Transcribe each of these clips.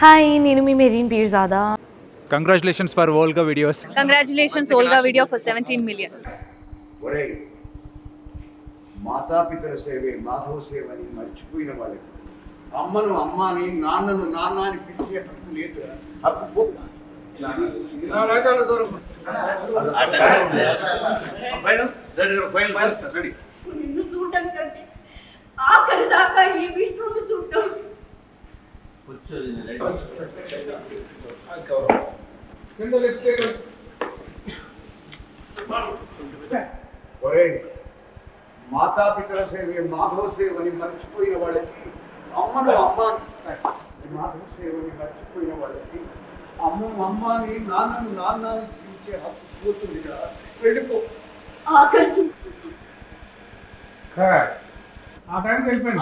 Hi నేను మీ Merin Peerzada congratulations for world videos congratulations Olga video for seventeen million ఒరే మాతాపితల సేవే మాధవ సేవ అని మర్చిపోయిన వాళ్ళకి అమ్మను అమ్మ అని నాన్నను నాన్న అని పిలిచే హక్కు లేదు హక్కు పో. ఇలా రాగాల దూరం. మాతాపితల సేవే మాధవ సేవ అని మర్చిపోయిన వాళ్ళకి అమ్మను అమ్మ మాధవ సేవని మర్చిపోయిన వాళ్ళకి అమ్మను అమ్మ అని నాన్నను నాన్న పిలిచే హక్కు పోతుంది కదా వెళ్ళిపో ఆఖరి చూ- ఆ టైంకి వెళ్ళిపోయాను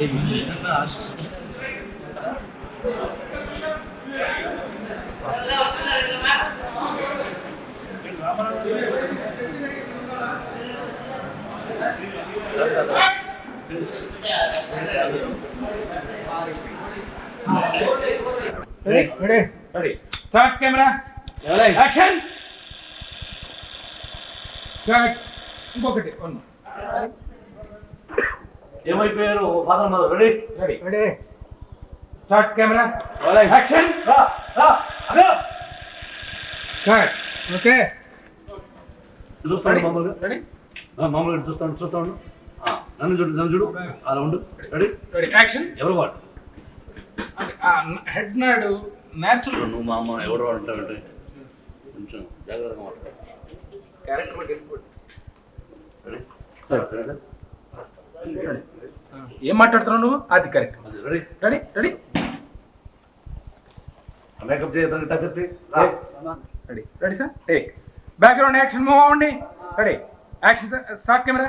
Ele não acha. Start camera action ఇంకొకటి. ఏమైపోయారు? Father mother ready ready ready start camera action okay చూస్తాను మామూలుగా. రెడీ మామూలుగా చూస్తాను చూస్తాను. నన్ను చూడు నన్ను చూడు. అలా ఉండు. రెడీ యాక్షన్ ఎవరు వాడు? హెడ్ నాడు న్యాచురల్ నువ్వు మా అమ్మ ఎవరు వాడు అంటావంటే కొంచెం జాగ్రత్తగా మాట్లాడు. ఏం మాట్లాడుతున్నావు నువ్వు? అది correct ready ready ready makeup చేయడానికి touch ready ready sir take background action move అవ్వండి ready action start camera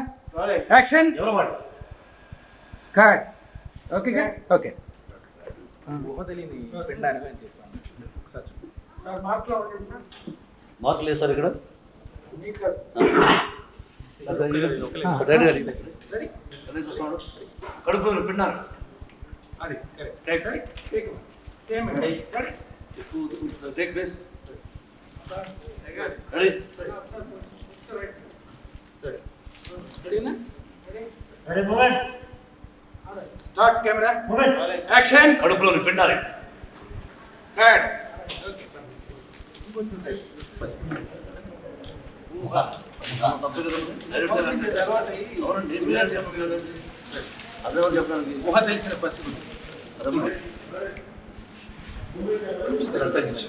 action ఎవరు వాడు కట్ ఓకే ఓకే మార్కులు లేదు సార్ ఇక్కడ. రెడీ రెడీ రెడీ చూస్తున్నాడు. కడుపు పిన్నారు అది correct right same ready take ready రెడీనా ready moment start camera action కడుపులో పిండాలి కట్ అవునండి మీరే చెప్పండి కదండి. అదే చెప్పడానికి ఊహ తెలిసిన పసిబుల్ అదమ్మా ఇక్కడ తగ్గించు.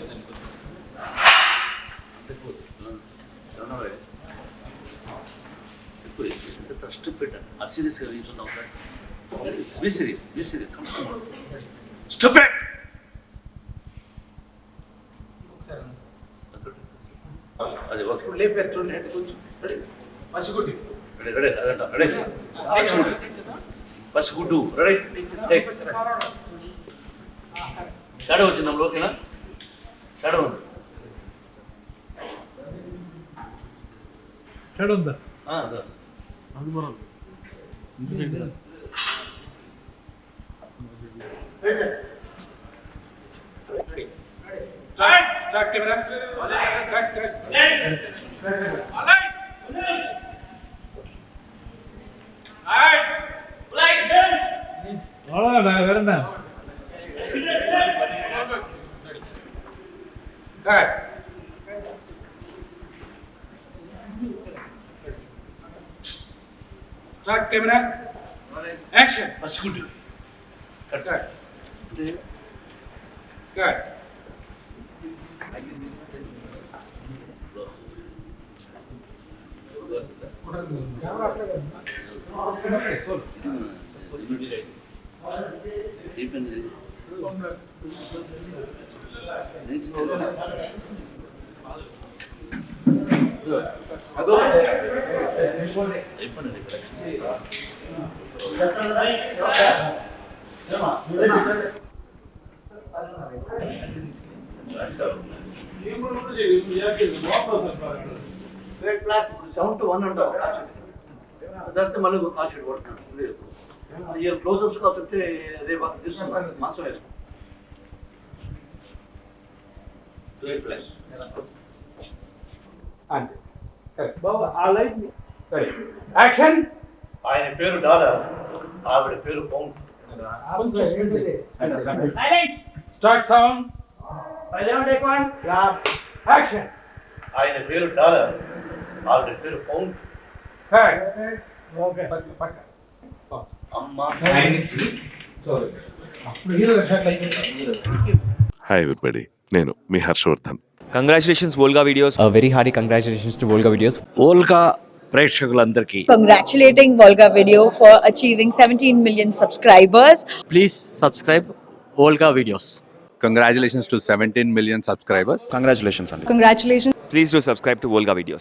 ఎక్కువ. ట్రస్ట్ పెట్ట ఆ సీరియస్గా నిల్చున్నావు be serious be serious stupid అది ఓకే లేపారు చూడండి కొంచెం రెడీ పసిగుడ్డి. రెడీ రెడీ అదంట రెడీ పసిగుడ్డు. రెడీ టేక్ షాడో వచ్చింది అమ్మ ఓకేనా? షాడో ఉంది. షాడో ఉందా? Start, start camera. Cut, cut. All right. All right. All right. All right. Start camera. Action. What's good? Cut. Cut. Cut. Next. Seven two one అంటావు అదంతా మళ్ళీ ఆ షీట్ కొడుతున్నాను లేదు ఇక క్లోజర్స్ కాకపోతే రేపు తీసుకున్నాను మాసం వేసుకున్నాను అంతే. కరెక్ట్ బాబా ఆ లైట్ సరే యాక్షన్ ఆయన పేరు డాలర్ ఆవిడ పేరు పౌండ్ స్టార్ట్ సౌండ్ యాక్షన్ ఆయన పేరు డాలర్ ఆవిడ పేరు పౌండ్ ఓకే పక్క అమ్మ. హాయ్ ఎవ్రీబడి నేను మీ Harshavardhan. Congratulations Volga videos very hearty congratulations to Volga videos Volga ప్రేక్షకులందరికీ Congratulating Volga Video for achieving 17 million subscribers. Please subscribe Volga videos Congratulations to 17 million subscribers. Congratulations అండి Congratulations. Please do subscribe to Volga videos